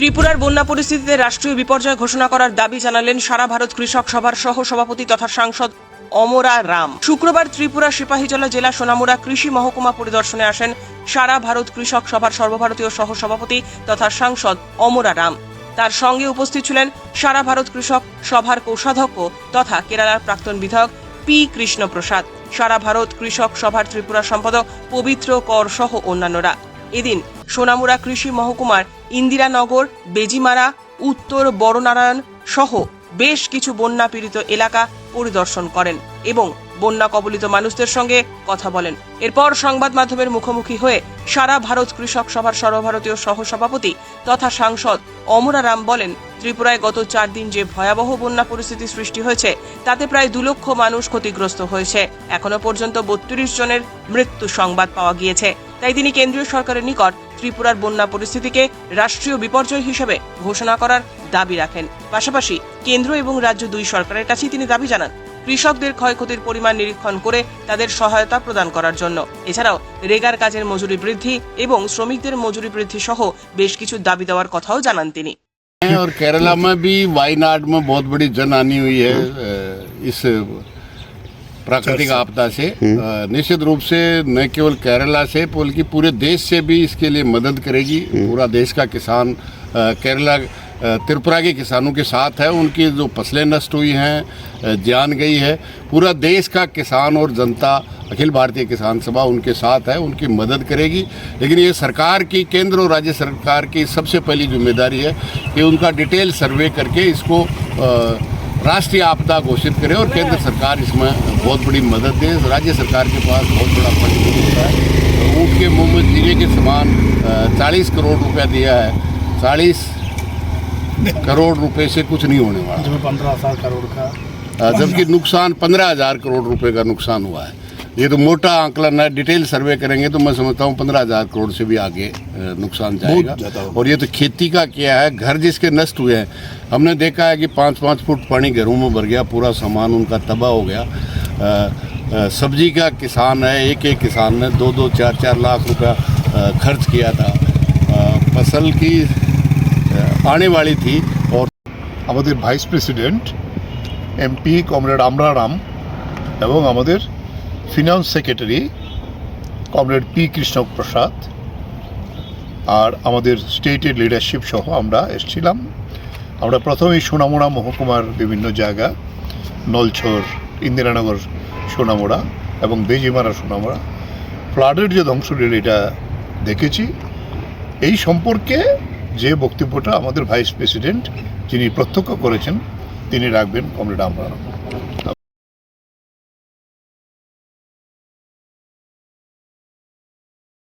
ত্রিপুরার বন্যা পরিস্থিতিতে রাষ্ট্রীয় বিপর্যয় ঘোষণা করার দাবি জানালেন সারা ভারত কৃষক সভার সহ সভাপতি তথা সাংসদ অমরা রাম। শুক্রবার ত্রিপুরা সিপাহীজলা জেলা সোনামুড়া কৃষি মহকুমা পরিদর্শনে আসেন সারা ভারত কৃষক সভার সর্বভারতীয় সহ সভাপতি তথা সাংসদ অমরা রাম। তার সঙ্গে উপস্থিত ছিলেন সারা ভারত কৃষক সভার কোষাধ্যক্ষ তথা কেরালার প্রাক্তন বিধায়ক পি কৃষ্ণ প্রসাদ সারা ভারত কৃষক সভার ত্রিপুরা সম্পাদক পবিত্র কর সহ অন্যান্যরা। এদিন সোনামুড়া কৃষি মহকুমার ইন্দিরানগর বেজিমারা উত্তর বড়নারায়ণ সহ বেশ কিছু বন্যা পীড়িত এলাকা পরিদর্শন করেন এবং বন্যা কবলিত মানুষদের সঙ্গে কথা বলেন। এরপর সংবাদ মাধ্যমের মুখোমুখি হয়ে সারা ভারত কৃষক সভার সর্বভারতীয় সহসভাপতি তথা সাংসদ অমরা রাম বলেন, ত্রিপুরায় গত চার দিন যে ভয়াবহ বন্যা পরিস্থিতি সৃষ্টি হয়েছে, তাতে প্রায় দু লক্ষ মানুষ ক্ষতিগ্রস্ত হয়েছে। এখনও পর্যন্ত বত্রিশ জনের মৃত্যু সংবাদ পাওয়া গিয়েছে। তাই তিনি কেন্দ্রীয় সরকারের নিকট ত্রিপুরার বন্যা পরিস্থিতিকে রাষ্ট্রীয় বিপর্যয় হিসেবে ঘোষণা করার দাবি রাখেন পাশাপাশি কেন্দ্র এবং রাজ্য দুই সরকারের কাছেই তিনি দাবি জানান কৃষকদের ক্ষয়ক্ষতির পরিমাণ নিরীক্ষণ করে তাদের সহায়তা প্রদান করার জন্য এছাড়াও রেগার কাজের মজুরি বৃদ্ধি এবং শ্রমিকদের মজুরি বৃদ্ধি সহ বেশ কিছু দাবি দেওয়ার কথাও জানান তিনি हैं और केरला में भी वायनाड में बहुत बड़ी जन हानि हुई है अ, इस प्राकृतिक आपदा से अ, निश्चित रूप से न केवल केरला से बल्कि पूरे देश से भी इसके लिए मदद करेगी पूरा देश का किसान अ, केरला अ, त्रिपुरा के किसानों के साथ है, उनकी जो फ़सलें नष्ट हुई हैं जान गई है। पूरा देश का किसान और जनता, अखिल भारतीय किसान सभा उनके साथ है, उनकी मदद करेगी। लेकिन ये सरकार की, केंद्र और राज्य सरकार की सबसे पहली ज़िम्मेदारी है कि उनका डिटेल सर्वे करके इसको राष्ट्रीय आपदा घोषित करे और केंद्र सरकार इसमें बहुत बड़ी मदद दे। राज्य सरकार के पास बहुत बड़ा फंड होता है। ऊँट के मुँह में के समान चालीस करोड़ रुपया दिया है। चालीस करोड़ रुपए से कुछ नहीं होने वाला। जिसमें पंद्रह हज़ार करोड़ का। जबकि नुकसान पंद्रह हज़ार करोड़ रुपए का नुकसान हुआ है। ये तो मोटा आंकलन है डिटेल सर्वे करेंगे तो मैं समझता हूँ पंद्रह हज़ार करोड़ से भी आगे नुकसान जाएगा। और ये तो खेती का किया है? घर जिसके नष्ट हुए हैं। हमने देखा है कि पाँच पाँच फुट पानी घरों में भर गया पूरा सामान उनका तबाह हो गया। सब्ज़ी का किसान है एक एक किसान ने दो दो चार चार लाख रुपया खर्च किया था। फ़सल की आने वाली थी और আমাদের ভাইস প্রেসিডেন্ট এমপি কমরেড আমরা রাম এবং আমাদের finance secretary comrade P Krishna Prasad আর আমাদের স্টেটের লিডারশিপ সহ আমরা এসেছিলাম আমরা প্রথমেই সোনামুড়া মহকুমার বিভিন্ন জায়গা নলছর ইন্দিরানগর সোনামুড়া এবং বেজিমারা সোনামুড়া ফ্লাডের যে ধ্বংসলীল এটা দেখেছি এই সম্পর্কে যে বক্তব্যটা আমাদের ভাইস প্রেসিডেন্ট যিনি প্রত্যক্ষ করেছেন তিনি রাখবেন কমরেড আমরা